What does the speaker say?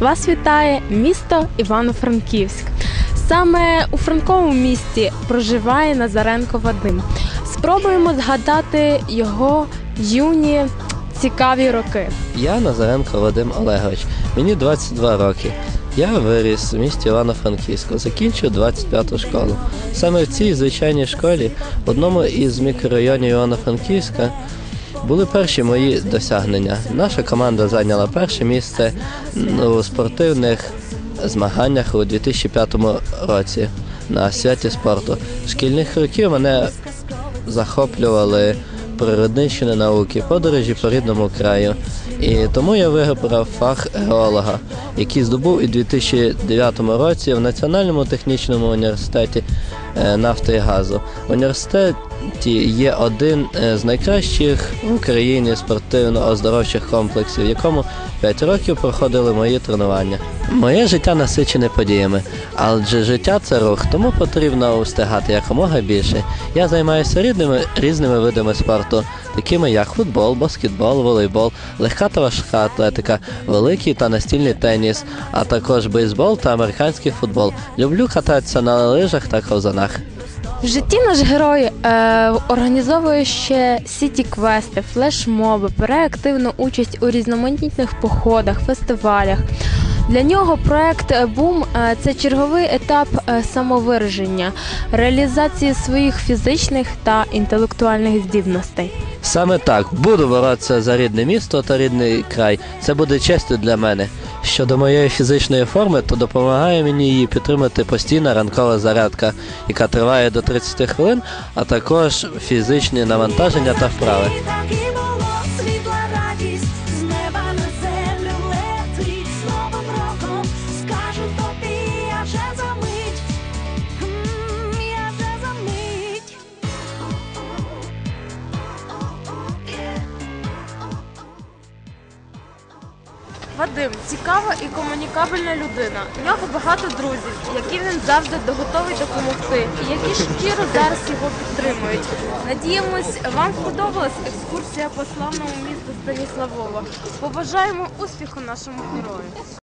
Вас вітає місто Івано-Франківськ. Саме у Франковому місті проживає Назаренко Вадим. Спробуємо згадати його юні цікаві роки. Я Назаренко Вадим Олегович. Мені 22 роки. Я виріс в місті Івано-Франківську, закінчив 25-ту школу. Саме в цій звичайній школі, в одному із мікрорайонів Івано-Франківська, були перші мої досягнення. Наша команда зайняла перше місце у спортивних змаганнях у 2005 році на святі спорту. Шкільних років мене захоплювали природничні науки, подорожі по рідному краю. І тому я вибрав фах геолога, який здобув у 2009 році в Національному технічному університеті нафти і газу. В університеті є один е, з найкращих в Україні спортивно-оздоровчих комплексів, в якому 5 років проходили мої тренування. Моє життя насичене подіями, адже життя це рух, тому потрібно встигати якомога більше. Я займаюся різними, різними видами спорту, такими як футбол, баскетбол, волейбол, легка та важка атлетика, великий та настільний теніс, а також бейсбол та американський футбол. Люблю кататися на лижах та ковзанах. В житті наш герой е, організовує ще сіті-квести, флешмоби, бере активну участь у різноманітних походах, фестивалях. Для нього проект Бум е, це черговий етап е, самовираження, реалізації своїх фізичних та інтелектуальних здібностей. Саме так буду боротися за рідне місто та рідний край. Це буде честю для мене. Щодо моєї фізичної форми, то допомагає мені її підтримати постійна ранкова зарядка, яка триває до 30 хвилин, а також фізичні навантаження та вправи. Скажу тобі, я вже Вадим цікава і комунікабельна людина. У нього багато друзів, які він завжди готовий допомогти, і які щиро зараз його підтримують. Надіємось, вам сподобалась екскурсія по славному місту Станіславова. Побажаємо успіху нашому герою.